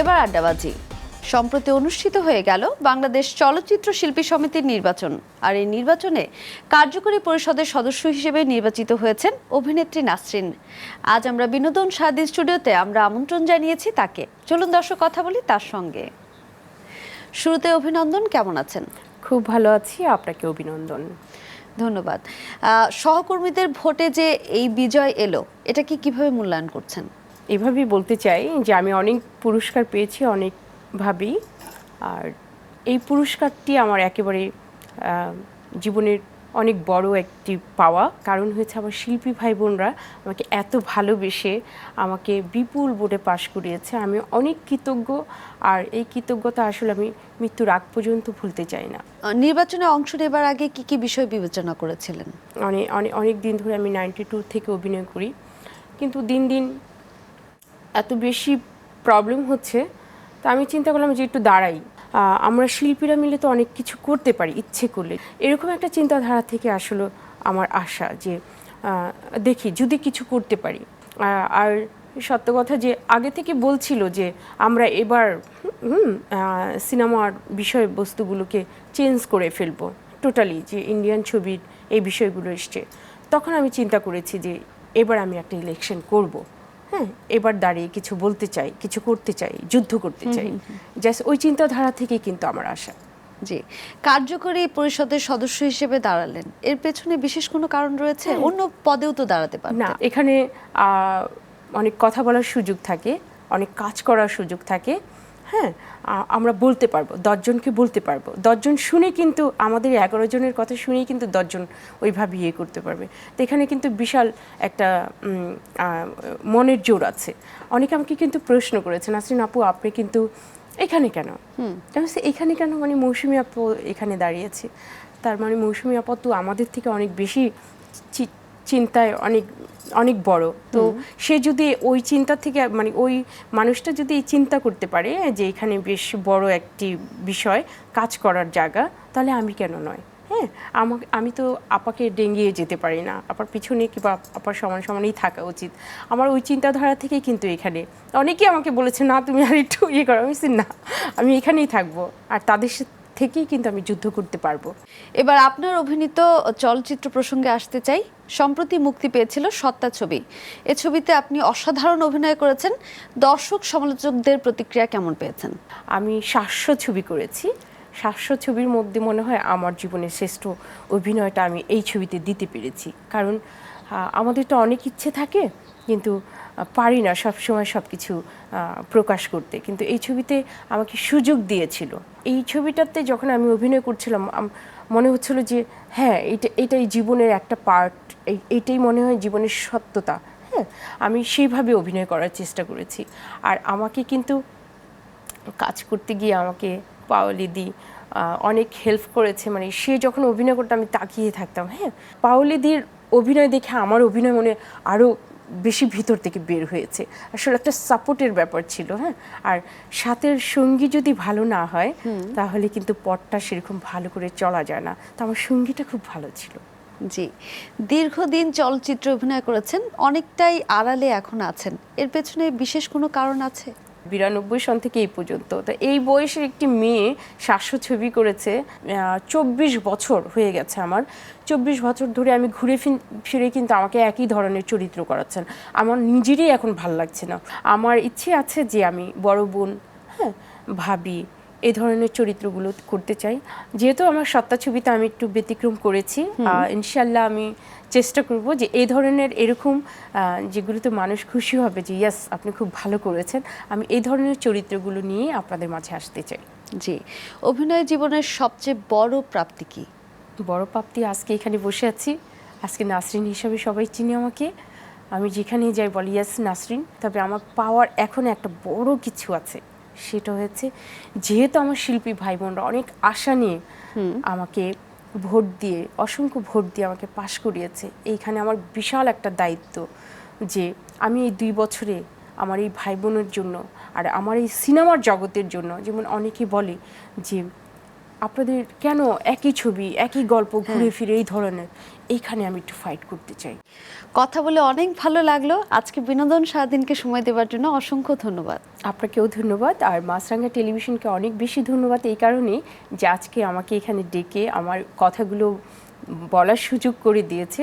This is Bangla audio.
এবার আড্ডাবাজি। সম্প্রতি অনুষ্ঠিত হয়ে গেল বাংলাদেশ চলচ্চিত্র শিল্পী সমিতির নির্বাচন। আর এই নির্বাচনে কার্যকরী পরিষদের সদস্য হিসেবে নির্বাচিত হয়েছেন অভিনেত্রী নাসরিন। আজ আমরা বিনোদন স্বাধীন স্টুডিওতে আমরা আমন্ত্রণ জানিয়েছি তাকে। চলুন দর্শক কথা বলি তার সঙ্গে। শুরুতে অভিনন্দন কেমন আছেন? খুব ভালো আছি আপনাকে অভিনন্দন। ধন্যবাদ। সহকর্মীদের ভোটে যে এই বিজয় এলো এটা কি কীভাবে মূল্যায়ন করছেন? এভাবেই বলতে চাই যে আমি অনেক পুরস্কার পেয়েছি অনেকভাবেই। আর এই পুরস্কারটি আমার একেবারে জীবনের অনেক বড় একটি পাওয়া। কারণ হয়েছে আমার শিল্পী ভাই বোনরা আমাকে এত ভালোবেসে আমাকে বিপুল বোর্ডে পাশ করিয়েছে। আমি অনেক কৃতজ্ঞ আর এই কৃতজ্ঞতা আসলে আমি মৃত্যুর আগ পর্যন্ত ভুলতে চাই না। নির্বাচনে অংশ নেবার আগে কি কি বিষয় বিবেচনা করেছিলেন? অনেক অনেক অনেক দিন ধরে আমি নাইনটি টু থেকে অভিনয় করি। কিন্তু দিন দিন এত বেশি প্রবলেম হচ্ছে, তা আমি চিন্তা করলাম যে একটু দাঁড়াই। আমরা শিল্পীরা মিলে তো অনেক কিছু করতে পারি, ইচ্ছে করলে। এরকম একটা চিন্তাধারা থেকে আসলে আমার আশা যে দেখি যদি কিছু করতে পারি। আর সত্য কথা যে, আগে থেকে বলছিল যে, আমরা এবার সিনেমার বিষয়বস্তুগুলোকে চেঞ্জ করে ফেলব। টোটালি যে ইন্ডিয়ান ছবির এই বিষয়গুলো এসছে। তখন আমি চিন্তা করেছি যে, এবার আমি একটা ইলেকশন করব। হ্যাঁ এবার দাঁড়িয়ে কিছু বলতে চাই কিছু করতে চাই যুদ্ধ করতে চাই। জাস্ট ওই চিন্তাধারা থেকেই কিন্তু আমার আশা। জি। কার্যকরী পরিষদের সদস্য হিসেবে দাঁড়ালেন। এর পেছনে বিশেষ কোনো কারণ রয়েছে? অন্য পদেও তো দাঁড়াতে পারেন না এখানে অনেক কথা বলার সুযোগ থাকে অনেক কাজ করার সুযোগ থাকে। হ্যাঁ আমরা বলতে পারব দশজনকে বলতে পারব। দশজন শুনে কিন্তু আমাদের এগারো জনের কথা শুনেই কিন্তু দশজন ওইভাবে ইয়ে করতে পারবে। তো এখানে কিন্তু বিশাল একটা মনের জোর আছে। অনেকে আমাকে কিন্তু প্রশ্ন করেছেন আসরিন আপু আপনি কিন্তু এখানে কেন? এখানে কেন? মানে মৌসুমি আপু এখানে দাঁড়িয়েছে তার মানে মৌসুমি আপা তো আমাদের থেকে অনেক বেশি চিন্তায় অনেক অনেক বড়। তো সে যদি ওই চিন্তা থেকে মানে ওই মানুষটা যদি এই চিন্তা করতে পারে যে এখানে বেশ বড় একটি বিষয় কাজ করার জায়গা তাহলে আমি কেন নয়? হ্যাঁ আমাকে আমি তো আপাকে ডেঙ্গিয়ে যেতে পারি না। আপার পিছনে কিংবা আপার সমান সমানই থাকা উচিত। আমার ওই চিন্তাধারা থেকেই কিন্তু এখানে। অনেকেই আমাকে বলেছে না তুমি আর একটু ইয়ে করো। আমি না আমি এখানেই থাকব। আর তাদের থেকেই কিন্তু আমি যুদ্ধ করতে পারব। এবার আপনার অভিনীত চলচ্চিত্র প্রসঙ্গে আসতে চাই। সম্প্রতি মুক্তি পেয়েছিল সত্তা ছবি। এ ছবিতে আপনি অসাধারণ অভিনয় করেছেন। দর্শক সমালোচকদের প্রতিক্রিয়া কেমন পেয়েছেন? আমি শাশ্বত ছবি করেছি। শাশ্বত ছবির মধ্যে মনে হয় আমার জীবনের শ্রেষ্ঠ অভিনয়টা আমি এই ছবিতে দিতে পেরেছি। কারণ আমাদের তো অনেক ইচ্ছে থাকে কিন্তু পারি না সব সময় সব কিছু প্রকাশ করতে। কিন্তু এই ছবিতে আমাকে সুযোগ দিয়েছিল। এই ছবিটাতে যখন আমি অভিনয় করছিলাম মনে হচ্ছিল যে হ্যাঁ এটা, এটাই জীবনের একটা পার্ট এইটাই মনে হয় জীবনের সত্যতা। হ্যাঁ আমি সেইভাবে অভিনয় করার চেষ্টা করেছি। আর আমাকে কিন্তু কাজ করতে গিয়ে আমাকে পাওলিদি দি অনেক হেল্প করেছে। মানে সে যখন অভিনয় করতো, আমি তাকিয়ে থাকতাম। হ্যাঁ পাওলিদির অভিনয় দেখে আমার অভিনয় মনে আরও বেশি ভিতর থেকে বের হয়েছে। আসলে একটা সাপোর্টের ব্যাপার ছিল হ্যাঁ? আর সাথের সঙ্গী যদি ভালো না হয় তাহলে কিন্তু পথটা সেরকম ভালো করে চলা যায় না। তো আমার সঙ্গীটা খুব ভালো ছিল। জি। দীর্ঘদিন চলচ্চিত্র অভিনয় করেছেন অনেকটাই আড়ালে এখন আছেন। এর পেছনে বিশেষ কোনো কারণ আছে? বিরানব্বই সন থেকে এই পর্যন্ত। তো এই বয়সের একটি মেয়ে সাতশো ছবি করেছে চব্বিশ বছর হয়ে গেছে আমার। চব্বিশ বছর ধরে আমি ঘুরে ফিরে কিন্তু আমাকে একই ধরনের চরিত্র করাচ্ছেন। আমার নিজেরই এখন ভালো লাগছে না। আমার ইচ্ছে আছে যে আমি বড় বোন হ্যাঁ ভাবি এই ধরনের চরিত্রগুলো করতে চাই। যেহেতু আমার সত্তা ছবিতে আমি একটু ব্যতিক্রম করেছি ইনশাল্লাহ আমি চেষ্টা করব যে এই ধরনের এরকম যেগুলোতে মানুষ খুশি হবে যে ইয়াস আপনি খুব ভালো করেছেন। আমি এই ধরনের চরিত্রগুলো নিয়ে আপনাদের মাঝে আসতে চাই। জি। অভিনয় জীবনের সবচেয়ে বড় প্রাপ্তি কি? বড় প্রাপ্তি আজকে এখানে বসে আছি। আজকে নাসরিন হিসাবে সবাই চিনি আমাকে। আমি যেখানেই যাই বলি ইয়াস নাসরিন। তবে আমার পাওয়ার এখন একটা বড় কিছু আছে। সেটা হচ্ছে যেহেতু আমার শিল্পী ভাই বোনরা অনেক আশা নিয়ে আমাকে ভোট দিয়ে, অসংখ্য ভোট দিয়ে আমাকে পাশ করিয়েছে। এইখানে আমার বিশাল একটা দায়িত্ব যে আমি এই দুই বছরে আমার এই ভাই বোনের জন্য আর আমার এই সিনেমার জগতের জন্য, যেমন অনেকে বলে যে আপনাদের কেন একই ছবি একই গল্প ঘুরে ফিরে এই ধরনের? এইখানে আমি একটু ফাইট করতে চাই। কথা বলে অনেক ভালো লাগল। আজকে বিনোদন সারাদিনকে সময় দেওয়ার জন্য অসংখ্য ধন্যবাদ। আপনাকেও ধন্যবাদ। আর মাছরাঙ্গা টেলিভিশনকে অনেক বেশি ধন্যবাদ এই কারণেই যে আজকে আমাকে এখানে ডেকে আমার কথাগুলো বলার সুযোগ করে দিয়েছে।